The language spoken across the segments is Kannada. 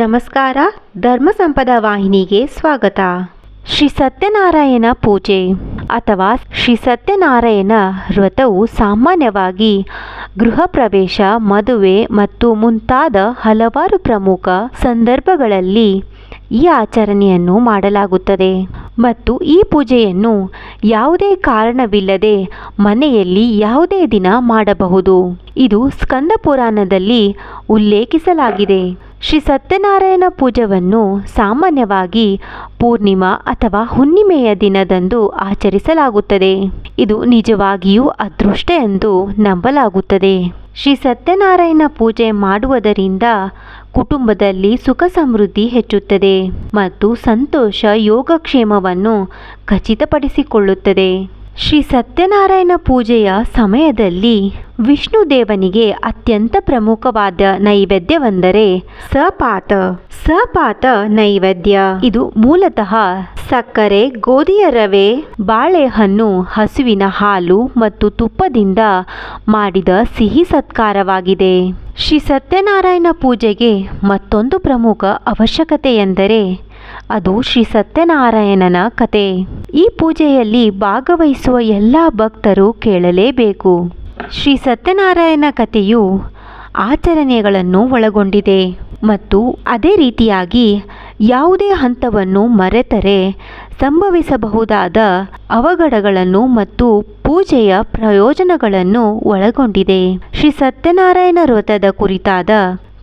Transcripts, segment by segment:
ನಮಸ್ಕಾರ, ಧರ್ಮ ಸಂಪದ ವಾಹಿನಿಗೆ ಸ್ವಾಗತ. ಶ್ರೀ ಸತ್ಯನಾರಾಯಣ ಪೂಜೆ ಅಥವಾ ಶ್ರೀ ಸತ್ಯನಾರಾಯಣ ವ್ರತವು ಸಾಮಾನ್ಯವಾಗಿ ಗೃಹ ಪ್ರವೇಶ, ಮದುವೆ ಮತ್ತು ಮುಂತಾದ ಹಲವಾರು ಪ್ರಮುಖ ಸಂದರ್ಭಗಳಲ್ಲಿ ಈ ಆಚರಣೆಯನ್ನು ಮಾಡಲಾಗುತ್ತದೆ. ಮತ್ತು ಈ ಪೂಜೆಯನ್ನು ಯಾವುದೇ ಕಾರಣವಿಲ್ಲದೆ ಮನೆಯಲ್ಲಿ ಯಾವುದೇ ದಿನ ಮಾಡಬಹುದು. ಇದು ಸ್ಕಂದ ಪುರಾಣದಲ್ಲಿ ಉಲ್ಲೇಖಿಸಲಾಗಿದೆ. ಶ್ರೀ ಸತ್ಯನಾರಾಯಣ ಪೂಜವನ್ನು ಸಾಮಾನ್ಯವಾಗಿ ಪೂರ್ಣಿಮಾ ಅಥವಾ ಹುಣ್ಣಿಮೆಯ ದಿನದಂದು ಆಚರಿಸಲಾಗುತ್ತದೆ. ಇದು ನಿಜವಾಗಿಯೂ ಅದೃಷ್ಟ ಎಂದು ನಂಬಲಾಗುತ್ತದೆ. ಶ್ರೀ ಸತ್ಯನಾರಾಯಣ ಪೂಜೆ ಮಾಡುವುದರಿಂದ ಕುಟುಂಬದಲ್ಲಿ ಸುಖ ಸಮೃದ್ಧಿ ಹೆಚ್ಚುತ್ತದೆ ಮತ್ತು ಸಂತೋಷ ಯೋಗಕ್ಷೇಮವನ್ನು ಖಚಿತಪಡಿಸಿಕೊಳ್ಳುತ್ತದೆ. ಶ್ರೀ ಸತ್ಯನಾರಾಯಣ ಪೂಜೆಯ ಸಮಯದಲ್ಲಿ ವಿಷ್ಣು ದೇವನಿಗೆ ಅತ್ಯಂತ ಪ್ರಮುಖವಾದ ನೈವೇದ್ಯವೆಂದರೆ ಸಪಾತ. ಸಪಾತ ನೈವೇದ್ಯ. ಇದು ಮೂಲತಃ ಸಕ್ಕರೆ, ಗೋಧಿಯ ರವೆ, ಬಾಳೆಹಣ್ಣು, ಹಸುವಿನ ಹಾಲು ಮತ್ತು ತುಪ್ಪದಿಂದ ಮಾಡಿದ ಸಿಹಿ ಸತ್ಕಾರವಾಗಿದೆ. ಶ್ರೀ ಸತ್ಯನಾರಾಯಣ ಪೂಜೆಗೆ ಮತ್ತೊಂದು ಪ್ರಮುಖ ಅವಶ್ಯಕತೆ ಎಂದರೆ ಅದು ಶ್ರೀ ಸತ್ಯನಾರಾಯಣನ ಕತೆ. ಈ ಪೂಜೆಯಲ್ಲಿ ಭಾಗವಹಿಸುವ ಎಲ್ಲ ಭಕ್ತರು ಕೇಳಲೇಬೇಕು. ಶ್ರೀ ಸತ್ಯನಾರಾಯಣ ಕಥೆಯು ಆಚರಣೆಗಳನ್ನು ಒಳಗೊಂಡಿದೆ ಮತ್ತು ಅದೇ ರೀತಿಯಾಗಿ ಯಾವುದೇ ಹಂತವನ್ನು ಮರೆತರೆ ಸಂಭವಿಸಬಹುದಾದ ಅವಘಡಗಳನ್ನು ಮತ್ತು ಪೂಜೆಯ ಪ್ರಯೋಜನಗಳನ್ನು ಒಳಗೊಂಡಿದೆ. ಶ್ರೀ ಸತ್ಯನಾರಾಯಣ ವ್ರತದ ಕುರಿತಾದ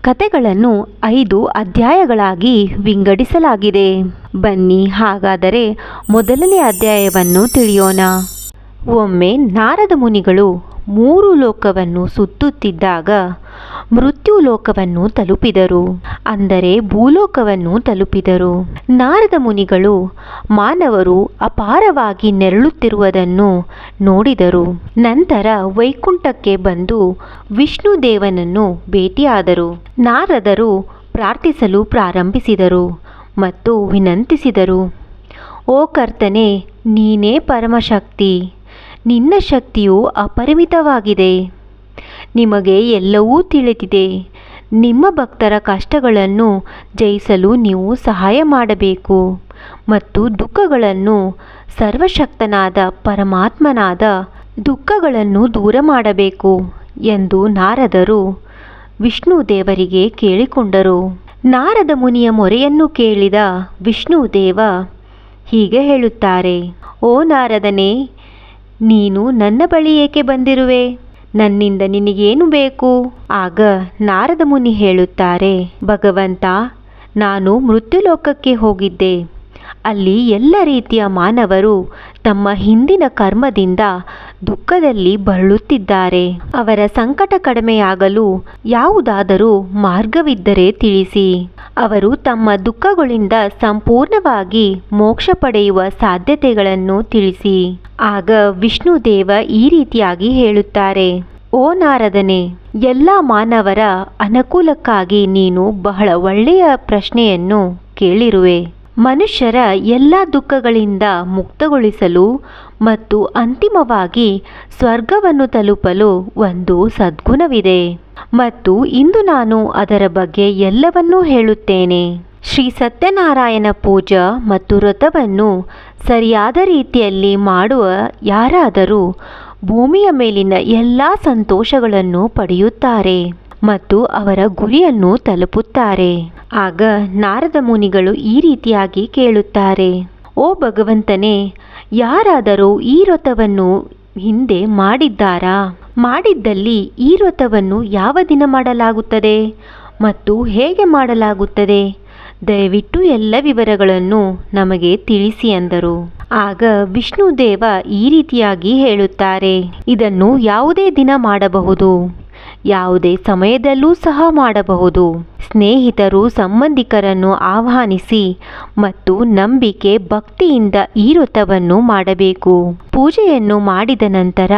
ಕತೆಗಳನ್ನು ಐದು ಅಧ್ಯಾಯಗಳಾಗಿ ವಿಂಗಡಿಸಲಾಗಿದೆ. ಬನ್ನಿ ಹಾಗಾದರೆ ಮೊದಲನೇ ಅಧ್ಯಾಯವನ್ನು ತಿಳಿಯೋಣ. ಒಮ್ಮೆ ನಾರದ ಮುನಿಗಳು ಮೂರು ಲೋಕವನ್ನು ಸುತ್ತುತ್ತಿದ್ದಾಗ ಮೃತ್ಯು ಲೋಕವನ್ನು ತಲುಪಿದರು. ಅಂದರೆ ಭೂಲೋಕವನ್ನು ತಲುಪಿದರು. ನಾರದ ಮುನಿಗಳು ಮಾನವರು ಅಪಾರವಾಗಿ ನೆರಳುತ್ತಿರುವುದನ್ನು ನೋಡಿದರು. ನಂತರ ವೈಕುಂಠಕ್ಕೆ ಬಂದು ವಿಷ್ಣು ದೇವನನ್ನು ಭೇಟಿಯಾದರು. ನಾರದರು ಪ್ರಾರ್ಥಿಸಲು ಪ್ರಾರಂಭಿಸಿದರು ಮತ್ತು ವಿನಂತಿಸಿದರು, ಓ ಕರ್ತನೆ, ನೀನೇ ಪರಮಶಕ್ತಿ. ನಿನ್ನ ಶಕ್ತಿಯು ಅಪರಿಮಿತವಾಗಿದೆ. ನಿಮಗೆ ಎಲ್ಲವೂ ತಿಳಿದಿದೆ. ನಿಮ್ಮ ಭಕ್ತರ ಕಷ್ಟಗಳನ್ನು ಜಯಿಸಲು ನೀವು ಸಹಾಯ ಮಾಡಬೇಕು ಮತ್ತು ದುಃಖಗಳನ್ನು ಸರ್ವಶಕ್ತನಾದ ಪರಮಾತ್ಮನಾದ ದುಃಖಗಳನ್ನು ದೂರ ಮಾಡಬೇಕು ಎಂದು ನಾರದರು. ವಿಷ್ಣು ದೇವರಿಗೆ ಕೇಳಿಕೊಂಡರು. ನಾರದ ಮುನಿಯ ಮೊರೆಯನ್ನು ಕೇಳಿದ ವಿಷ್ಣು ದೇವ ಹೀಗೆ ಹೇಳುತ್ತಾರೆ, ಓ ನಾರದನೇ ನೀನು ನನ್ನ ಬಳಿ ಏಕೆ ಬಂದಿರುವೆ? ನನ್ನಿಂದ ನಿನಗೇನು ಬೇಕು? ಆಗ ನಾರದ ಮುನಿ ಹೇಳುತ್ತಾರೆ, ಭಗವಂತ, ನಾನು ಮೃತ್ಯುಲೋಕಕ್ಕೆ ಹೋಗಿದ್ದೆ. ಅಲ್ಲಿ ಎಲ್ಲ ರೀತಿಯ ಮಾನವರು ತಮ್ಮ ಹಿಂದಿನ ಕರ್ಮದಿಂದ ದುಃಖದಲ್ಲಿ ಬಳಲುತ್ತಿದ್ದಾರೆ. ಅವರ ಸಂಕಟ ಕಡಿಮೆಯಾಗಲು ಯಾವುದಾದರೂ ಮಾರ್ಗವಿದ್ದರೆ ತಿಳಿಸಿ. ಅವರು ತಮ್ಮ ದುಃಖಗಳಿಂದ ಸಂಪೂರ್ಣವಾಗಿ ಮೋಕ್ಷ ಪಡೆಯುವ ಸಾಧ್ಯತೆಗಳನ್ನು ತಿಳಿಸಿ. ಆಗ ವಿಷ್ಣುದೇವ ಈ ರೀತಿಯಾಗಿ ಹೇಳುತ್ತಾರೆ, ಓ ನಾರದನೆ, ಎಲ್ಲ ಮಾನವರ ಅನುಕೂಲಕ್ಕಾಗಿ ನೀನು ಬಹಳ ಒಳ್ಳೆಯ ಪ್ರಶ್ನೆಯನ್ನು ಕೇಳಿರುವೆ. ಮನುಷ್ಯರ ಎಲ್ಲ ದುಃಖಗಳಿಂದ ಮುಕ್ತಗೊಳಿಸಲು ಮತ್ತು ಅಂತಿಮವಾಗಿ ಸ್ವರ್ಗವನ್ನು ತಲುಪಲು ಒಂದು ಸದ್ಗುಣವಿದೆ. ಮತ್ತು ಇಂದು ನಾನು ಅದರ ಬಗ್ಗೆ ಎಲ್ಲವನ್ನೂ ಹೇಳುತ್ತೇನೆ. ಶ್ರೀ ಸತ್ಯನಾರಾಯಣ ಪೂಜಾ ಮತ್ತು ವ್ರತವನ್ನು ಸರಿಯಾದ ರೀತಿಯಲ್ಲಿ ಮಾಡುವ ಯಾರಾದರೂ ಭೂಮಿಯ ಮೇಲಿನ ಎಲ್ಲ ಸಂತೋಷಗಳನ್ನು ಪಡೆಯುತ್ತಾರೆ ಮತ್ತು ಅವರ ಗುರಿಯನ್ನು ತಲುಪುತ್ತಾರೆ. ಆಗ ನಾರದ ಮುನಿಗಳು ಈ ರೀತಿಯಾಗಿ ಕೇಳುತ್ತಾರೆ, ಓ ಭಗವಂತನೇ, ಯಾರಾದರೂ ಈ ವ್ರತವನ್ನು ಹಿಂದೆ ಮಾಡಿದ್ದಾರಾ? ಮಾಡಿದ್ದಲ್ಲಿ ಈ ವ್ರತವನ್ನು ಯಾವ ದಿನ ಮಾಡಲಾಗುತ್ತದೆ ಮತ್ತು ಹೇಗೆ ಮಾಡಲಾಗುತ್ತದೆ? ದಯವಿಟ್ಟು ಎಲ್ಲ ವಿವರಗಳನ್ನು ನಮಗೆ ತಿಳಿಸಿ ಅಂದರು. ಆಗ ವಿಷ್ಣುದೇವ ಈ ರೀತಿಯಾಗಿ ಹೇಳುತ್ತಾರೆ, ಇದನ್ನು ಯಾವುದೇ ದಿನ ಮಾಡಬಹುದು. ಯಾವುದೇ ಸಮಯದಲ್ಲೂ ಸಹ ಮಾಡಬಹುದು. ಸ್ನೇಹಿತರು ಸಂಬಂಧಿಕರನ್ನು ಆಹ್ವಾನಿಸಿ ಮತ್ತು ನಂಬಿಕೆ ಭಕ್ತಿಯಿಂದ ಈ ವ್ರತವನ್ನು ಮಾಡಬೇಕು. ಪೂಜೆಯನ್ನು ಮಾಡಿದ ನಂತರ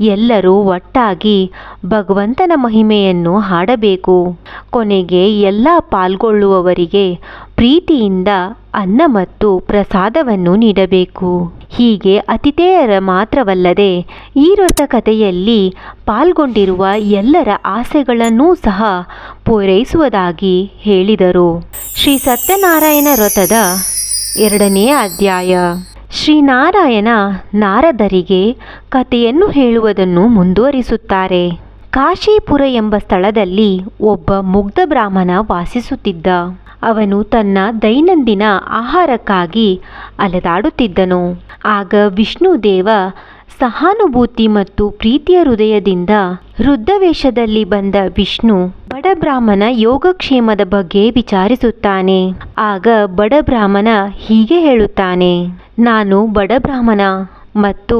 ಎಲ್ಲರೂ ಒಟ್ಟಾಗಿ ಭಗವಂತನ ಮಹಿಮೆಯನ್ನು ಹಾಡಬೇಕು. ಕೊನೆಗೆ ಎಲ್ಲ ಪಾಲ್ಗೊಳ್ಳುವವರಿಗೆ ಪ್ರೀತಿಯಿಂದ ಅನ್ನ ಮತ್ತು ಪ್ರಸಾದವನ್ನು ನೀಡಬೇಕು. ಹೀಗೆ ಅತಿಥೇಯರ ಮಾತ್ರವಲ್ಲದೆ ಈ ಕಥೆಯಲ್ಲಿ ಪಾಲ್ಗೊಂಡಿರುವ ಎಲ್ಲರ ಆಸೆಗಳನ್ನೂ ಸಹ ಪೂರೈಸುವುದಾಗಿ ಹೇಳಿದರು. ಶ್ರೀ ಸತ್ಯನಾರಾಯಣ ವ್ರತದ ಎರಡನೇ ಅಧ್ಯಾಯ. ಶ್ರೀನಾರಾಯಣ ನಾರದರಿಗೆ ಕಥೆಯನ್ನು ಹೇಳುವುದನ್ನು ಮುಂದುವರಿಸುತ್ತಾರೆ. ಕಾಶೀಪುರ ಎಂಬ ಸ್ಥಳದಲ್ಲಿ ಒಬ್ಬ ಮುಗ್ಧ ಬ್ರಾಹ್ಮಣ ವಾಸಿಸುತ್ತಿದ್ದ. ಅವನು ತನ್ನ ದೈನಂದಿನ ಆಹಾರಕ್ಕಾಗಿ ಅಲೆದಾಡುತ್ತಿದ್ದನು. ಆಗ ವಿಷ್ಣುದೇವ ಸಹಾನುಭೂತಿ ಮತ್ತು ಪ್ರೀತಿಯ ಹೃದಯದಿಂದ ವೃದ್ಧವೇಷದಲ್ಲಿ ಬಂದ ವಿಷ್ಣು ಬಡ ಬ್ರಾಹ್ಮಣ ಯೋಗಕ್ಷೇಮದ ಬಗ್ಗೆ ವಿಚಾರಿಸುತ್ತಾನೆ. ಆಗ ಬಡ ಬ್ರಾಹ್ಮಣ ಹೀಗೆ ಹೇಳುತ್ತಾನೆ, ನಾನು ಬಡ ಬ್ರಾಹ್ಮಣ ಮತ್ತು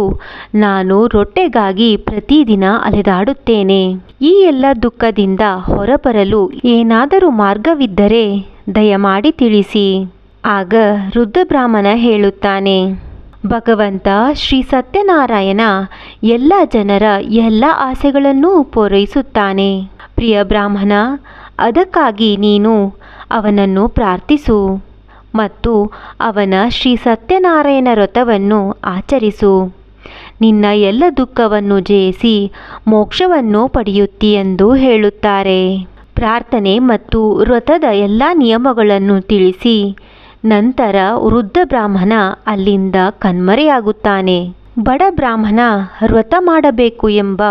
ನಾನು ರೊಟ್ಟೆಗಾಗಿ ಪ್ರತಿದಿನ ಅಲೆದಾಡುತ್ತೇನೆ. ಈ ಎಲ್ಲ ದುಃಖದಿಂದ ಹೊರಬರಲು ಏನಾದರೂ ಮಾರ್ಗವಿದ್ದರೆ ದಯಮಾಡಿ ತಿಳಿಸಿ. ಆಗ ರುದ್ರಬ್ರಾಹ್ಮಣ ಬ್ರಾಹ್ಮಣ ಹೇಳುತ್ತಾನೆ, ಭಗವಂತ, ಶ್ರೀ ಸತ್ಯನಾರಾಯಣ ಎಲ್ಲ ಜನರ ಎಲ್ಲ ಆಸೆಗಳನ್ನು ಪೂರೈಸುತ್ತಾನೆ. ಪ್ರಿಯ ಬ್ರಾಹ್ಮಣ, ಅದಕ್ಕಾಗಿ ನೀನು ಅವನನ್ನು ಪ್ರಾರ್ಥಿಸು ಮತ್ತು ಅವನ ಶ್ರೀ ಸತ್ಯನಾರಾಯಣ ವ್ರತವನ್ನು ಆಚರಿಸು. ನಿನ್ನ ಎಲ್ಲ ದುಃಖವನ್ನು ಜಯಿಸಿ ಮೋಕ್ಷವನ್ನು ಪಡೆಯುತ್ತಿ ಎಂದು ಹೇಳುತ್ತಾರೆ. ಪ್ರಾರ್ಥನೆ ಮತ್ತು ವ್ರತದ ಎಲ್ಲ ನಿಯಮಗಳನ್ನು ತಿಳಿಸಿ. ನಂತರ ವೃದ್ಧ ಬ್ರಾಹ್ಮಣ ಅಲ್ಲಿಂದ ಕಣ್ಮರೆಯಾಗುತ್ತಾನೆ. ಬಡ ಬ್ರಾಹ್ಮಣ ವ್ರತ ಮಾಡಬೇಕು ಎಂಬ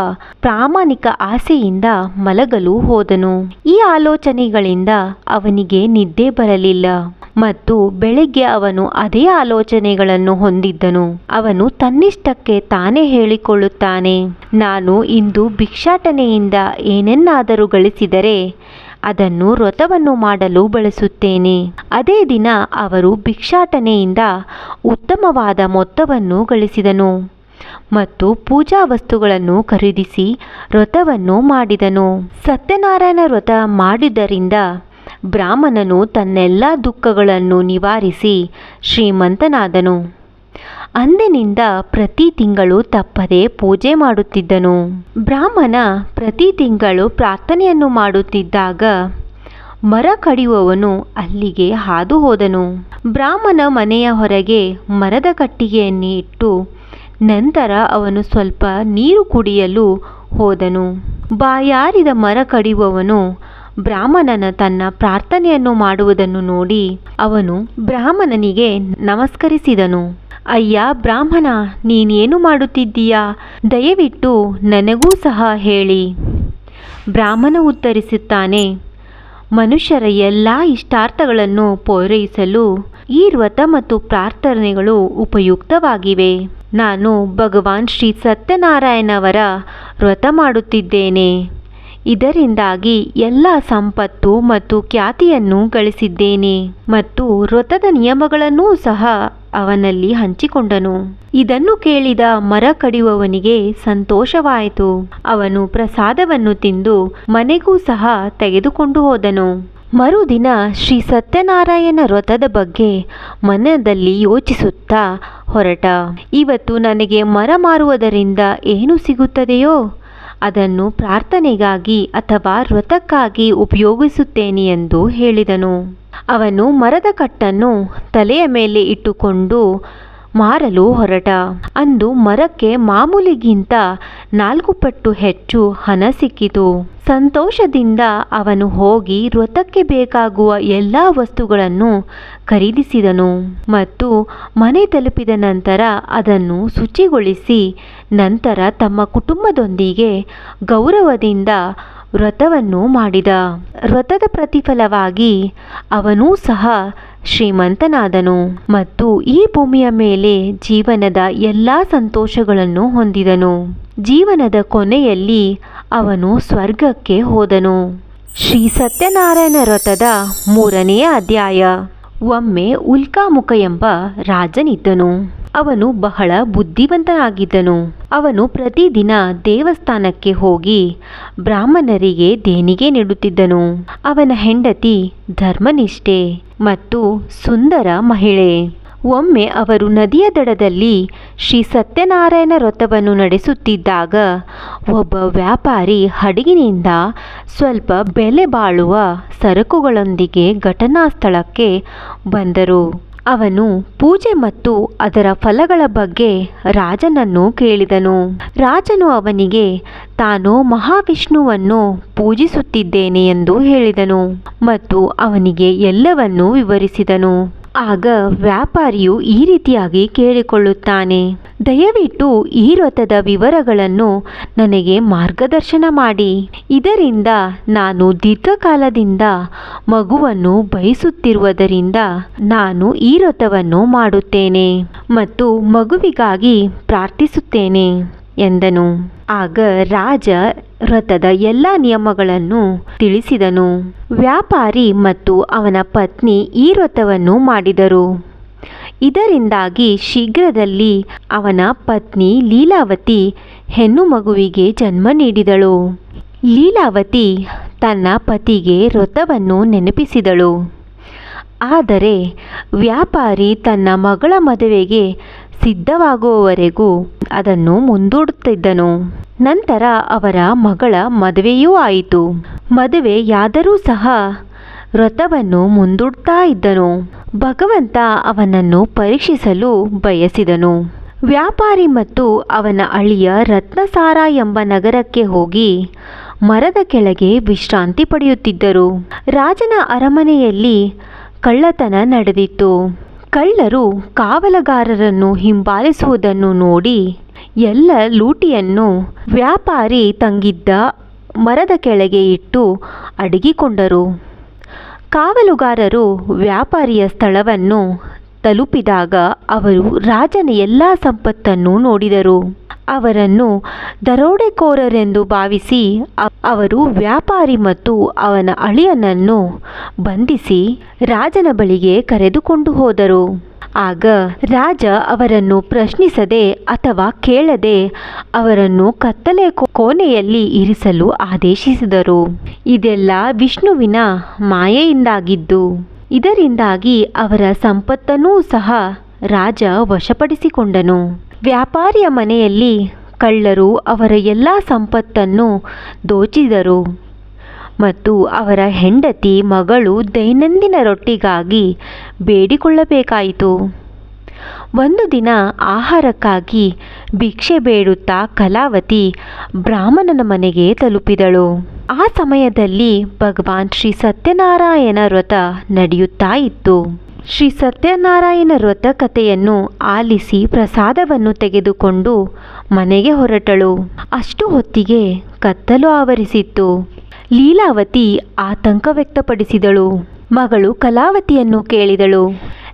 ಪ್ರಾಮಾಣಿಕ ಆಸೆಯಿಂದ ಮಲಗಲು ಹೋದನು. ಈ ಆಲೋಚನೆಗಳಿಂದ ಅವನಿಗೆ ನಿದ್ದೆ ಬರಲಿಲ್ಲ ಮತ್ತು ಬೆಳಗ್ಗೆ ಅವನು ಅದೇ ಆಲೋಚನೆಗಳನ್ನು ಹೊಂದಿದ್ದನು. ಅವನು ತನ್ನಿಷ್ಟಕ್ಕೆ ತಾನೇ ಹೇಳಿಕೊಳ್ಳುತ್ತಾನೆ, ನಾನು ಇಂದು ಭಿಕ್ಷಾಟನೆಯಿಂದ ಏನನ್ನಾದರೂ ಗಳಿಸಿದರೆ ಅದನ್ನು ವ್ರತವನ್ನು ಮಾಡಲು ಬಳಸುತ್ತೇನೆ. ಅದೇ ದಿನ ಅವರು ಭಿಕ್ಷಾಟನೆಯಿಂದ ಉತ್ತಮವಾದ ಮೊತ್ತವನ್ನು ಗಳಿಸಿದನು ಮತ್ತು ಪೂಜಾ ವಸ್ತುಗಳನ್ನು ಖರೀದಿಸಿ ವ್ರತವನ್ನು ಮಾಡಿದನು. ಸತ್ಯನಾರಾಯಣ ವ್ರತ ಮಾಡಿದ್ದರಿಂದ ಬ್ರಾಹ್ಮಣನು ತನ್ನೆಲ್ಲ ದುಃಖಗಳನ್ನು ನಿವಾರಿಸಿ ಶ್ರೀಮಂತನಾದನು. ಅಂದಿನಿಂದ ಪ್ರತಿ ತಿಂಗಳು ತಪ್ಪದೆ ಪೂಜೆ ಮಾಡುತ್ತಿದ್ದನು. ಬ್ರಾಹ್ಮಣ ಪ್ರತಿ ತಿಂಗಳು ಪ್ರಾರ್ಥನೆಯನ್ನು ಮಾಡುತ್ತಿದ್ದಾಗ ಮರ ಕಡಿಯುವವನು ಅಲ್ಲಿಗೆ ಹಾದು ಹೋದನು. ಬ್ರಾಹ್ಮಣ ಮನೆಯ ಹೊರಗೆ ಮರದ ಕಟ್ಟಿಗೆಯನ್ನು ಇಟ್ಟು ನಂತರ ಅವನು ಸ್ವಲ್ಪ ನೀರು ಕುಡಿಯಲು ಹೋದನು. ಬಾಯಾರಿದ ಮರ ಕಡಿಯುವವನು ಬ್ರಾಹ್ಮಣನ ತನ್ನ ಪ್ರಾರ್ಥನೆಯನ್ನು ಮಾಡುವುದನ್ನು ನೋಡಿ ಅವನು ಬ್ರಾಹ್ಮಣನಿಗೆ ನಮಸ್ಕರಿಸಿದನು. ಅಯ್ಯ ಬ್ರಾಹ್ಮಣ, ನೀನೇನು ಮಾಡುತ್ತಿದ್ದೀಯಾ? ದಯವಿಟ್ಟು ನನಗೂ ಸಹ ಹೇಳಿ. ಬ್ರಾಹ್ಮಣ ಉತ್ತರಿಸುತ್ತಾನೆ, ಮನುಷ್ಯರ ಎಲ್ಲ ಇಷ್ಟಾರ್ಥಗಳನ್ನು ಪೂರೈಸಲು ಈ ವ್ರತ ಮತ್ತು ಪ್ರಾರ್ಥನೆಗಳು ಉಪಯುಕ್ತವಾಗಿವೆ. ನಾನು ಭಗವಾನ್ ಶ್ರೀ ಸತ್ಯನಾರಾಯಣವರ ವ್ರತ ಮಾಡುತ್ತಿದ್ದೇನೆ. ಇದರಿಂದಾಗಿ ಎಲ್ಲ ಸಂಪತ್ತು ಮತ್ತು ಖ್ಯಾತಿಯನ್ನು ಗಳಿಸಿದ್ದೇನೆ ಮತ್ತು ವ್ರತದ ನಿಯಮಗಳನ್ನೂ ಸಹ ಅವನಲ್ಲಿ ಹಂಚಿಕೊಂಡನು. ಇದನ್ನು ಕೇಳಿದ ಮರ ಕಡಿಯುವವನಿಗೆ ಸಂತೋಷವಾಯಿತು. ಅವನು ಪ್ರಸಾದವನ್ನು ತಿಂದು ಮನೆಗೂ ಸಹ ತೆಗೆದುಕೊಂಡು ಹೋದನು. ಮರುದಿನ ಶ್ರೀ ಸತ್ಯನಾರಾಯಣ ವ್ರತದ ಬಗ್ಗೆ ಮನದಲ್ಲಿ ಯೋಚಿಸುತ್ತಾ ಹೊರಟ. ಇವತ್ತು ನನಗೆ ಮರ ಮಾರುವುದರಿಂದ ಏನು ಸಿಗುತ್ತದೆಯೋ ಅದನ್ನು ಪ್ರಾರ್ಥನೆಗಾಗಿ ಅಥವಾ ವ್ರತಕ್ಕಾಗಿ ಉಪಯೋಗಿಸುತ್ತೇನೆ ಎಂದು ಹೇಳಿದನು. ಅವನು ಮರದ ಕಟ್ಟನ್ನು ತಲೆಯ ಮೇಲೆ ಇಟ್ಟುಕೊಂಡು ಮಾರಲು ಹೊರಟ. ಅಂದು ಮರಕ್ಕೆ ಮಾಮೂಲಿಗಿಂತ ನಾಲ್ಕು ಪಟ್ಟು ಹೆಚ್ಚು ಹಣ ಸಿಕ್ಕಿತು. ಸಂತೋಷದಿಂದ ಅವನು ಹೋಗಿ ವ್ರತಕ್ಕೆ ಬೇಕಾಗುವ ಎಲ್ಲ ವಸ್ತುಗಳನ್ನು ಖರೀದಿಸಿದನು ಮತ್ತು ಮನೆ ತಲುಪಿದ ನಂತರ ಅದನ್ನು ಶುಚಿಗೊಳಿಸಿ ನಂತರ ತಮ್ಮ ಕುಟುಂಬದೊಂದಿಗೆ ಗೌರವದಿಂದ ವ್ರತವನ್ನು ಮಾಡಿದ. ವ್ರತದ ಪ್ರತಿಫಲವಾಗಿ ಅವನೂ ಸಹ ಶ್ರೀಮಂತನಾದನು ಮತ್ತು ಈ ಭೂಮಿಯ ಮೇಲೆ ಜೀವನದ ಎಲ್ಲ ಸಂತೋಷಗಳನ್ನು ಹೊಂದಿದನು. ಜೀವನದ ಕೊನೆಯಲ್ಲಿ ಅವನು ಸ್ವರ್ಗಕ್ಕೆ ಹೋದನು. ಶ್ರೀ ಸತ್ಯನಾರಾಯಣ ವ್ರತದ ಮೂರನೆಯ ಅಧ್ಯಾಯ. ಒಮ್ಮೆ ಉಲ್ಕಾಮುಖ ಎಂಬ ರಾಜನಿದ್ದನು. ಅವನು ಬಹಳ ಬುದ್ಧಿವಂತನಾಗಿದ್ದನು. ಅವನು ಪ್ರತಿದಿನ ದೇವಸ್ಥಾನಕ್ಕೆ ಹೋಗಿ ಬ್ರಾಹ್ಮಣರಿಗೆ ದೇಣಿಗೆ ನೀಡುತ್ತಿದ್ದನು. ಅವನ ಹೆಂಡತಿ ಧರ್ಮನಿಷ್ಠೆ ಮತ್ತು ಸುಂದರ ಮಹಿಳೆ. ಒಮ್ಮೆ ಅವರು ನದಿಯ ದಡದಲ್ಲಿ ಶ್ರೀ ಸತ್ಯನಾರಾಯಣ ವ್ರತವನ್ನು ನಡೆಸುತ್ತಿದ್ದಾಗ ಒಬ್ಬ ವ್ಯಾಪಾರಿ ಹಡಗಿನಿಂದ ಸ್ವಲ್ಪ ಬೆಲೆ ಬಾಳುವ ಸರಕುಗಳೊಂದಿಗೆ ಘಟನಾ ಸ್ಥಳಕ್ಕೆ ಬಂದರು. ಅವನು ಪೂಜೆ ಮತ್ತು ಅದರ ಫಲಗಳ ಬಗ್ಗೆ ರಾಜನನ್ನು ಕೇಳಿದನು. ರಾಜನು ಅವನಿಗೆ, ತಾನು ಮಹಾವಿಷ್ಣುವನ್ನು ಪೂಜಿಸುತ್ತಿದ್ದೇನೆ ಎಂದು ಹೇಳಿದನು ಮತ್ತು ಅವನಿಗೆ ಎಲ್ಲವನ್ನೂ ವಿವರಿಸಿದನು. ಆಗ ವ್ಯಾಪಾರಿಯು ಈ ರೀತಿಯಾಗಿ ಕೇಳಿಕೊಳ್ಳುತ್ತಾನೆ, ದಯವಿಟ್ಟು ಈ ವ್ರತದ ವಿವರಗಳನ್ನು ನನಗೆ ಮಾರ್ಗದರ್ಶನ ಮಾಡಿ. ಇದರಿಂದ ನಾನು ದೀರ್ಘಕಾಲದಿಂದ ಮಗುವನ್ನು ಬಯಸುತ್ತಿರುವುದರಿಂದ ನಾನು ಈ ವ್ರತವನ್ನು ಮಾಡುತ್ತೇನೆ ಮತ್ತು ಮಗುವಿಗಾಗಿ ಪ್ರಾರ್ಥಿಸುತ್ತೇನೆ ಎಂದನು. ಆಗ ರಾಜ ವ್ರತದ ಎಲ್ಲ ನಿಯಮಗಳನ್ನು ತಿಳಿಸಿದನು. ವ್ಯಾಪಾರಿ ಮತ್ತು ಅವನ ಪತ್ನಿ ಈ ವ್ರತವನ್ನು ಮಾಡಿದರು. ಇದರಿಂದಾಗಿ ಶೀಘ್ರದಲ್ಲಿ ಅವನ ಪತ್ನಿ ಲೀಲಾವತಿ ಹೆಣ್ಣು ಮಗುವಿಗೆ ಜನ್ಮ ನೀಡಿದಳು. ಲೀಲಾವತಿ ತನ್ನ ಪತಿಗೆ ವ್ರತವನ್ನು ನೆನಪಿಸಿದಳು. ಆದರೆ ವ್ಯಾಪಾರಿ ತನ್ನ ಮಗಳ ಮದುವೆಗೆ ಸಿದ್ಧವಾಗುವವರೆಗೂ ಅದನ್ನು ಮುಂದೂಡುತ್ತಿದ್ದನು. ನಂತರ ಅವರ ಮಗಳ ಮದುವೆಯೂ ಆಯಿತು. ಮದುವೆಯಾದರೂ ಸಹ ವ್ರತವನ್ನು ಮುಂದೂಡ್ತಾ ಇದ್ದನು. ಭಗವಂತ ಅವನನ್ನು ಪರೀಕ್ಷಿಸಲು ಬಯಸಿದನು. ವ್ಯಾಪಾರಿ ಮತ್ತು ಅವನ ಅಳಿಯ ರತ್ನಸಾರ ಎಂಬ ನಗರಕ್ಕೆ ಹೋಗಿ ಮರದ ಕೆಳಗೆ ವಿಶ್ರಾಂತಿ ಪಡೆಯುತ್ತಿದ್ದರು. ರಾಜನ ಅರಮನೆಯಲ್ಲಿ ಕಳ್ಳತನ ನಡೆದಿತ್ತು. ಕಳ್ಳರು ಕಾವಲುಗಾರರನ್ನು ಹಿಂಬಾಲಿಸುವುದನ್ನು ನೋಡಿ ಎಲ್ಲ ಲೂಟಿಯನ್ನು ವ್ಯಾಪಾರಿ ತಂಗಿದ್ದ ಮರದ ಕೆಳಗೆ ಇಟ್ಟು ಅಡಗಿಕೊಂಡರು. ಕಾವಲುಗಾರರು ವ್ಯಾಪಾರಿಯ ಸ್ಥಳವನ್ನು ತಲುಪಿದಾಗ ಅವರು ರಾಜನ ಎಲ್ಲ ಸಂಪತ್ತನ್ನು ನೋಡಿದರು. ಅವರನ್ನು ದರೋಡೆಕೋರರೆಂದು ಭಾವಿಸಿ ಅವರು ವ್ಯಾಪಾರಿ ಮತ್ತು ಅವನ ಅಳಿಯನನ್ನು ಬಂಧಿಸಿ ರಾಜನ ಬಳಿಗೆ ಕರೆದುಕೊಂಡು ಹೋದರು. ಆಗ ರಾಜ ಅವರನ್ನು ಪ್ರಶ್ನಿಸದೆ ಅಥವಾ ಕೇಳದೆ ಅವರನ್ನು ಕತ್ತಲೆ ಕೋಣೆಯಲ್ಲಿ ಇರಿಸಲು ಆದೇಶಿಸಿದರು. ಇದೆಲ್ಲ ವಿಷ್ಣುವಿನ ಮಾಯೆಯಿಂದಾಗಿದ್ದು. ಇದರಿಂದಾಗಿ ಅವರ ಸಂಪತ್ತನ್ನೂ ಸಹ ರಾಜ ವಶಪಡಿಸಿಕೊಂಡನು. ವ್ಯಾಪಾರಿಯ ಮನೆಯಲ್ಲಿ ಕಳ್ಳರು ಅವರ ಎಲ್ಲ ಸಂಪತ್ತನ್ನು ದೋಚಿದರು ಮತ್ತು ಅವರ ಹೆಂಡತಿ ಮಗಳು ದೈನಂದಿನ ರೊಟ್ಟಿಗಾಗಿ ಬೇಡಿಕೊಳ್ಳಬೇಕಾಯಿತು. ಒಂದು ದಿನ ಆಹಾರಕ್ಕಾಗಿ ಭಿಕ್ಷೆ ಬೇಡುತ್ತಾ ಕಲಾವತಿ ಬ್ರಾಹ್ಮಣನ ಮನೆಗೆ ತಲುಪಿದಳು. ಆ ಸಮಯದಲ್ಲಿ ಭಗವಾನ್ ಶ್ರೀ ಸತ್ಯನಾರಾಯಣ ವ್ರತ ನಡೆಯುತ್ತಾ ಇತ್ತು. ಶ್ರೀ ಸತ್ಯನಾರಾಯಣ ವ್ರತ ಕಥೆಯನ್ನು ಆಲಿಸಿ ಪ್ರಸಾದವನ್ನು ತೆಗೆದುಕೊಂಡು ಮನೆಗೆ ಹೊರಟಳು. ಅಷ್ಟು ಹೊತ್ತಿಗೆ ಕತ್ತಲು ಆವರಿಸಿತ್ತು. ಲೀಲಾವತಿ ಆತಂಕ ವ್ಯಕ್ತಪಡಿಸಿದಳು. ಮಗಳು ಕಲಾವತಿಯನ್ನು ಕೇಳಿದಳು.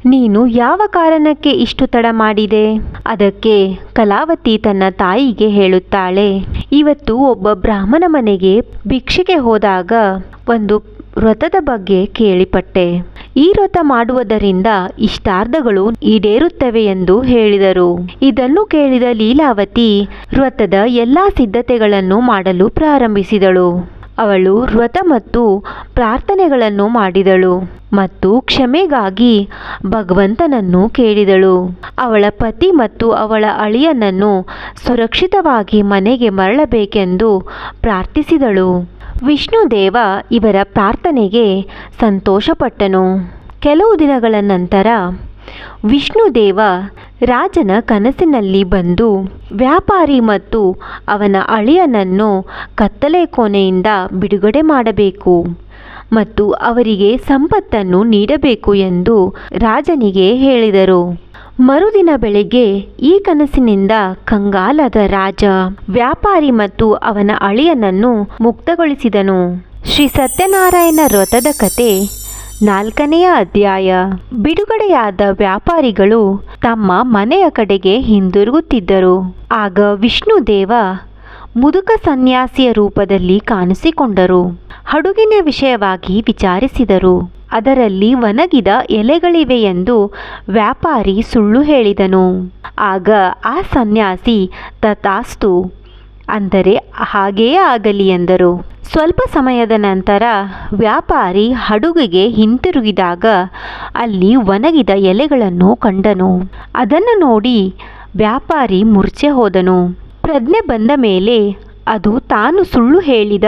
ನೀನು ಯಾವ ಕಾರಣಕ್ಕೆ ಇಷ್ಟು ತಡ ಮಾಡಿದೆ? ಅದಕ್ಕೆ ಕಲಾವತಿ ತನ್ನ ತಾಯಿಗೆ ಹೇಳುತ್ತಾಳೆ, ಇವತ್ತು ಒಬ್ಬ ಬ್ರಾಹ್ಮಣ ಮನೆಗೆ ಭಿಕ್ಷೆಗೆ ಹೋದಾಗ ಒಂದು ವ್ರತದ ಬಗ್ಗೆ ಕೇಳಿಪಟ್ಟೆ. ಈ ವ್ರತ ಮಾಡುವುದರಿಂದ ಇಷ್ಟಾರ್ಥಗಳು ಈಡೇರುತ್ತವೆ ಎಂದು ಹೇಳಿದರು. ಇದನ್ನು ಕೇಳಿದ ಲೀಲಾವತಿ ವ್ರತದ ಎಲ್ಲ ಸಿದ್ಧತೆಗಳನ್ನು ಮಾಡಲು ಪ್ರಾರಂಭಿಸಿದಳು. ಅವಳು ವ್ರತ ಮತ್ತು ಪ್ರಾರ್ಥನೆಗಳನ್ನು ಮಾಡಿದಳು ಮತ್ತು ಕ್ಷಮೆಗಾಗಿ ಭಗವಂತನನ್ನು ಕೇಳಿದಳು. ಅವಳ ಪತಿ ಮತ್ತು ಅವಳ ಅಳಿಯನನ್ನು ಸುರಕ್ಷಿತವಾಗಿ ಮನೆಗೆ ಮರಳಬೇಕೆಂದು ಪ್ರಾರ್ಥಿಸಿದಳು. ವಿಷ್ಣುದೇವ ಇವರ ಪ್ರಾರ್ಥನೆಗೆ ಸಂತೋಷಪಟ್ಟನು. ಕೆಲವು ದಿನಗಳ ನಂತರ ವಿಷ್ಣುದೇವ ರಾಜನ ಕನಸಿನಲ್ಲಿ ಬಂದು ವ್ಯಾಪಾರಿ ಮತ್ತು ಅವನ ಅಳಿಯನನ್ನು ಕತ್ತಲೆ ಕೋಣೆಯಿಂದ ಬಿಡುಗಡೆ ಮಾಡಬೇಕು ಮತ್ತು ಅವರಿಗೆ ಸಂಪತ್ತನ್ನು ನೀಡಬೇಕು ಎಂದು ರಾಜನಿಗೆ ಹೇಳಿದರು. ಮರುದಿನ ಬೆಳಿಗ್ಗೆ ಈ ಕನಸಿನಿಂದ ಕಂಗಾಲದ ರಾಜ, ವ್ಯಾಪಾರಿ ಮತ್ತು ಅವನ ಅಳಿಯನನ್ನು ಮುಕ್ತಗೊಳಿಸಿದನು. ಶ್ರೀ ಸತ್ಯನಾರಾಯಣ ವ್ರತದ ಕತೆ ನಾಲ್ಕನೆಯ ಅಧ್ಯಾಯ. ಬಿಡುಗಡೆಯಾದ ವ್ಯಾಪಾರಿಗಳು ತಮ್ಮ ಮನೆಯ ಕಡೆಗೆ ಹಿಂದಿರುಗುತ್ತಿದ್ದರು. ಆಗ ವಿಷ್ಣುದೇವ ಮುದುಕ ಸನ್ಯಾಸಿಯ ರೂಪದಲ್ಲಿ ಕಾಣಿಸಿಕೊಂಡರು. ಹಡುಗಿನ ವಿಷಯವಾಗಿ ವಿಚಾರಿಸಿದರು. ಅದರಲ್ಲಿ ಒಣಗಿದ ಎಲೆಗಳಿವೆ ಎಂದು ವ್ಯಾಪಾರಿ ಸುಳ್ಳು ಹೇಳಿದನು. ಆಗ ಆ ಸನ್ಯಾಸಿ ತಥಾಸ್ತು ಅಂದರೆ ಹಾಗೆಯೇ ಆಗಲಿ ಎಂದರು. ಸ್ವಲ್ಪ ಸಮಯದ ನಂತರ ವ್ಯಾಪಾರಿ ಹಡುಗಿಗೆ ಹಿಂತಿರುಗಿದಾಗ ಅಲ್ಲಿ ಒಣಗಿದ ಎಲೆಗಳನ್ನು ಕಂಡನು. ಅದನ್ನು ನೋಡಿ ವ್ಯಾಪಾರಿ ಮುರ್ಚೆ ಹೋದನು. ಪ್ರಜ್ಞೆ ಬಂದ ಮೇಲೆ ಅದು ತಾನು ಸುಳ್ಳು ಹೇಳಿದ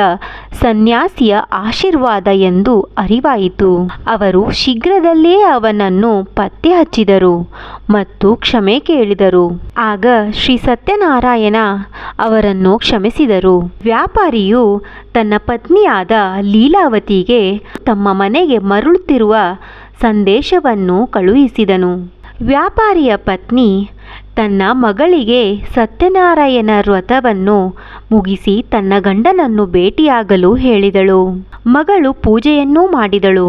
ಸನ್ಯಾಸಿಯ ಆಶೀರ್ವಾದ ಎಂದು ಅರಿವಾಯಿತು. ಅವರು ಶೀಘ್ರದಲ್ಲೇ ಅವನನ್ನು ಪತ್ತೆ ಹಚ್ಚಿದರು ಮತ್ತು ಕ್ಷಮೆ ಕೇಳಿದರು. ಆಗ ಶ್ರೀ ಸತ್ಯನಾರಾಯಣ ಅವರನ್ನು ಕ್ಷಮಿಸಿದರು. ವ್ಯಾಪಾರಿಯು ತನ್ನ ಪತ್ನಿಯಾದ ಲೀಲಾವತಿಗೆ ತಮ್ಮ ಮನೆಗೆ ಮರಳುತ್ತಿರುವ ಸಂದೇಶವನ್ನು ಕಳುಹಿಸಿದನು. ವ್ಯಾಪಾರಿಯ ಪತ್ನಿ ತನ್ನ ಮಗಳಿಗೆ ಸತ್ಯನಾರಾಯಣ ವ್ರತವನ್ನು ಮುಗಿಸಿ ತನ್ನ ಗಂಡನನ್ನು ಭೇಟಿಯಾಗಲು ಹೇಳಿದಳು. ಮಗಳು ಪೂಜೆಯನ್ನೂ ಮಾಡಿದಳು.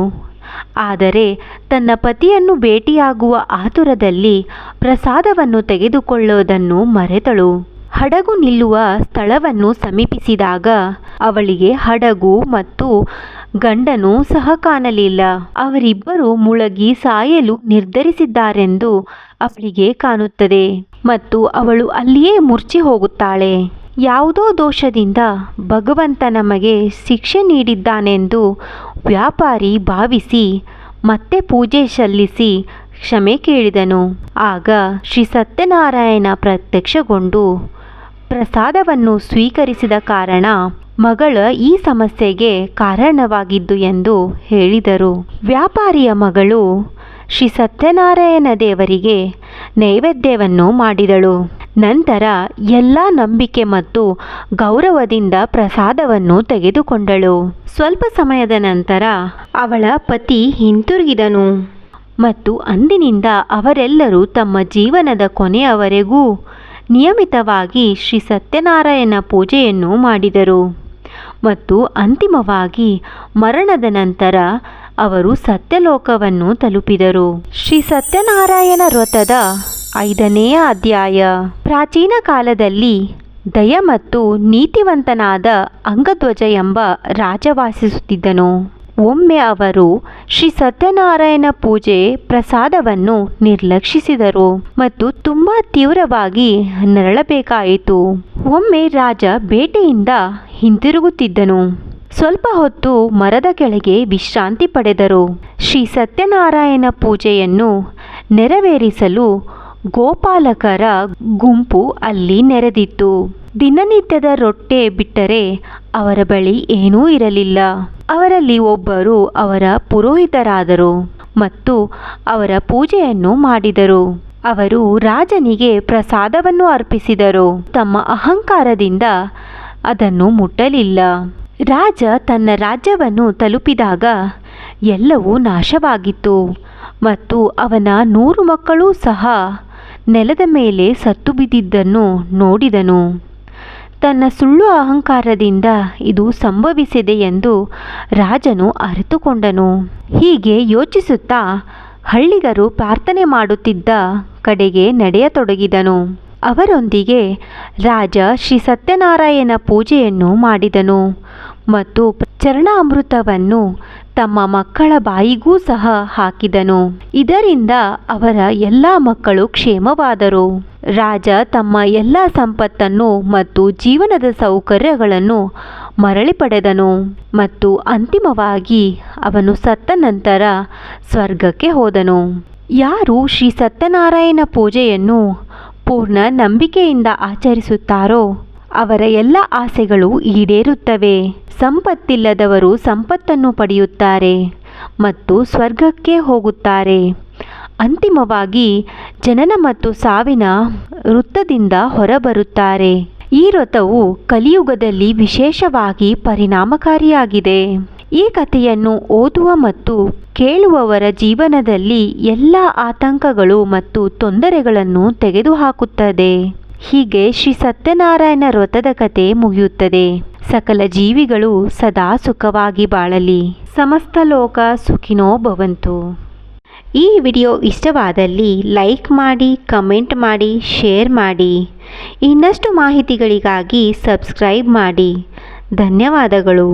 ಆದರೆ ತನ್ನ ಪತಿಯನ್ನು ಭೇಟಿಯಾಗುವ ಆತುರದಲ್ಲಿ ಪ್ರಸಾದವನ್ನು ತೆಗೆದುಕೊಳ್ಳುವುದನ್ನು ಮರೆತಳು. ಹಡಗು ನಿಲ್ಲುವ ಸ್ಥಳವನ್ನು ಸಮೀಪಿಸಿದಾಗ ಅವಳಿಗೆ ಹಡಗು ಮತ್ತು ಗಂಡನು ಸಹ ಕಾಣಲಿಲ್ಲ. ಅವರಿಬ್ಬರು ಮುಳುಗಿ ಸಾಯಲು ನಿರ್ಧರಿಸಿದ್ದಾರೆಂದು ಅವಳಿಗೆ ಕಾಣುತ್ತದೆ ಮತ್ತು ಅವಳು ಅಲ್ಲಿಯೇ ಮುರ್ಚಿ ಹೋಗುತ್ತಾಳೆ. ಯಾವುದೋ ದೋಷದಿಂದ ಭಗವಂತ ನಮಗೆ ಶಿಕ್ಷೆ ನೀಡಿದ್ದಾನೆಂದು ವ್ಯಾಪಾರಿ ಭಾವಿಸಿ ಮತ್ತೆ ಪೂಜೆ ಸಲ್ಲಿಸಿ ಕ್ಷಮೆ ಕೇಳಿದನು. ಆಗ ಶ್ರೀ ಸತ್ಯನಾರಾಯಣ ಪ್ರತ್ಯಕ್ಷಗೊಂಡು ಪ್ರಸಾದವನ್ನು ಸ್ವೀಕರಿಸಿದ ಕಾರಣ ಮಗಳ ಈ ಸಮಸ್ಯೆಗೆ ಕಾರಣವಾಗಿದ್ದು ಎಂದು ಹೇಳಿದರು. ವ್ಯಾಪಾರಿಯ ಮಗಳು ಶ್ರೀ ಸತ್ಯನಾರಾಯಣ ದೇವರಿಗೆ ನೈವೇದ್ಯವನ್ನು ಮಾಡಿದಳು. ನಂತರ ಎಲ್ಲ ನಂಬಿಕೆ ಮತ್ತು ಗೌರವದಿಂದ ಪ್ರಸಾದವನ್ನು ತೆಗೆದುಕೊಂಡಳು. ಸ್ವಲ್ಪ ಸಮಯದ ನಂತರ ಅವಳ ಪತಿ ಹಿಂತಿರುಗಿದನು. ಮತ್ತು ಅಂದಿನಿಂದ ಅವರೆಲ್ಲರೂ ತಮ್ಮ ಜೀವನದ ಕೊನೆಯವರೆಗೂ ನಿಯಮಿತವಾಗಿ ಶ್ರೀ ಸತ್ಯನಾರಾಯಣ ಪೂಜೆಯನ್ನು ಮಾಡಿದರು. ಮತ್ತು ಅಂತಿಮವಾಗಿ ಮರಣದ ನಂತರ ಅವರು ಸತ್ಯಲೋಕವನ್ನು ತಲುಪಿದರು. ಶ್ರೀ ಸತ್ಯನಾರಾಯಣ ವ್ರತದ ಐದನೆಯ ಅಧ್ಯಾಯ. ಪ್ರಾಚೀನ ಕಾಲದಲ್ಲಿ ದಯ ಮತ್ತು ನೀತಿವಂತನಾದ ಅಂಗಧ್ವಜ ಎಂಬ ರಾಜ ವಾಸಿಸುತ್ತಿದ್ದನು. ಒಮ್ಮೆ ಅವರು ಶ್ರೀ ಸತ್ಯನಾರಾಯಣ ಪೂಜೆ ಪ್ರಸಾದವನ್ನು ನಿರ್ಲಕ್ಷಿಸಿದರು ಮತ್ತು ತುಂಬ ತೀವ್ರವಾಗಿ ನರಳಬೇಕಾಯಿತು. ಒಮ್ಮೆ ರಾಜ ಬೇಟೆಯಿಂದ ಹಿಂತಿರುಗುತ್ತಿದ್ದನು. ಸ್ವಲ್ಪ ಹೊತ್ತು ಮರದ ಕೆಳಗೆ ವಿಶ್ರಾಂತಿ ಪಡೆದರು. ಶ್ರೀ ಸತ್ಯನಾರಾಯಣ ಪೂಜೆಯನ್ನು ನೆರವೇರಿಸಲು ಗೋಪಾಲಕರ ಗುಂಪು ಅಲ್ಲಿ ನೆರೆದಿತ್ತು. ದಿನನಿತ್ಯದ ರೊಟ್ಟೆ ಬಿಟ್ಟರೆ ಅವರ ಬಳಿ ಏನೂ ಇರಲಿಲ್ಲ. ಅವರಲ್ಲಿ ಒಬ್ಬರು ಅವರ ಪುರೋಹಿತರಾದರು ಮತ್ತು ಅವರ ಪೂಜೆಯನ್ನು ಮಾಡಿದರು. ಅವರು ರಾಜನಿಗೆ ಪ್ರಸಾದವನ್ನು ಅರ್ಪಿಸಿದರು. ತಮ್ಮ ಅಹಂಕಾರದಿಂದ ಅದನ್ನು ಮುಟ್ಟಲಿಲ್ಲ. ರಾಜ ತನ್ನ ರಾಜ್ಯವನ್ನು ತಲುಪಿದಾಗ ಎಲ್ಲವೂ ನಾಶವಾಗಿತ್ತು ಮತ್ತು ಅವನ ನೂರು ಮಕ್ಕಳೂ ಸಹ ನೆಲದ ಮೇಲೆ ಸತ್ತು ಬಿದ್ದಿದ್ದನ್ನು ನೋಡಿದನು. ತನ್ನ ಸುಳ್ಳು ಅಹಂಕಾರದಿಂದ ಇದು ಸಂಭವಿಸಿದೆ ಎಂದು ರಾಜನು ಅರಿತುಕೊಂಡನು. ಹೀಗೆ ಯೋಚಿಸುತ್ತಾ ಹಳ್ಳಿಗರು ಪ್ರಾರ್ಥನೆ ಮಾಡುತ್ತಿದ್ದ ಕಡೆಗೆ ನಡೆಯತೊಡಗಿದನು. ಅವರೊಂದಿಗೆ ರಾಜ ಶ್ರೀ ಸತ್ಯನಾರಾಯಣ ಪೂಜೆಯನ್ನು ಮಾಡಿದನು. ಮತ್ತು ಚರಣಾಮೃತವನ್ನು ತಮ್ಮ ಮಕ್ಕಳ ಬಾಯಿಗೂ ಸಹ ಹಾಕಿದನು. ಇದರಿಂದ ಅವರ ಎಲ್ಲ ಮಕ್ಕಳು ಕ್ಷೇಮವಾದರು. ರಾಜ ತಮ್ಮ ಎಲ್ಲ ಸಂಪತ್ತನ್ನು ಮತ್ತು ಜೀವನದ ಸೌಕರ್ಯಗಳನ್ನು ಮರಳಿ ಪಡೆದನು ಮತ್ತು ಅಂತಿಮವಾಗಿ ಅವನು ಸತ್ತ ನಂತರ ಸ್ವರ್ಗಕ್ಕೆ ಹೋದನು. ಯಾರು ಶ್ರೀ ಸತ್ಯನಾರಾಯಣ ಪೂಜೆಯನ್ನು ಪೂರ್ಣ ನಂಬಿಕೆಯಿಂದ ಆಚರಿಸುತ್ತಾರೋ ಅವರ ಎಲ್ಲ ಆಸೆಗಳು ಈಡೇರುತ್ತವೆ. ಸಂಪತ್ತಿಲ್ಲದವರು ಸಂಪತ್ತನ್ನು ಪಡೆಯುತ್ತಾರೆ ಮತ್ತು ಸ್ವರ್ಗಕ್ಕೆ ಹೋಗುತ್ತಾರೆ. ಅಂತಿಮವಾಗಿ ಜನನ ಮತ್ತು ಸಾವಿನ ವೃತ್ತದಿಂದ ಹೊರಬರುತ್ತಾರೆ. ಈ ವ್ರತವು ಕಲಿಯುಗದಲ್ಲಿ ವಿಶೇಷವಾಗಿ ಪರಿಣಾಮಕಾರಿಯಾಗಿದೆ. ಈ ಕಥೆಯನ್ನು ಓದುವ ಮತ್ತು ಕೇಳುವವರ ಜೀವನದಲ್ಲಿ ಎಲ್ಲ ಆತಂಕಗಳು ಮತ್ತು ತೊಂದರೆಗಳನ್ನು ತೆಗೆದುಹಾಕುತ್ತದೆ. ಹೀಗೆ ಶ್ರೀ ಸತ್ಯನಾರಾಯಣ ವ್ರತದ ಕಥೆ ಮುಗಿಯುತ್ತದೆ. ಸಕಲ ಜೀವಿಗಳು ಸದಾ ಸುಖವಾಗಿ ಬಾಳಲಿ. ಸಮಸ್ತ ಲೋಕ ಸುಖಿನೋ ಭವಂತು. ಈ ವಿಡಿಯೋ ಇಷ್ಟವಾದಲ್ಲಿ ಲೈಕ್ ಮಾಡಿ, ಕಮೆಂಟ್ ಮಾಡಿ, ಶೇರ್ ಮಾಡಿ. ಇನ್ನಷ್ಟು ಮಾಹಿತಿಗಳಿಗಾಗಿ ಸಬ್ಸ್ಕ್ರೈಬ್ ಮಾಡಿ. ಧನ್ಯವಾದಗಳು.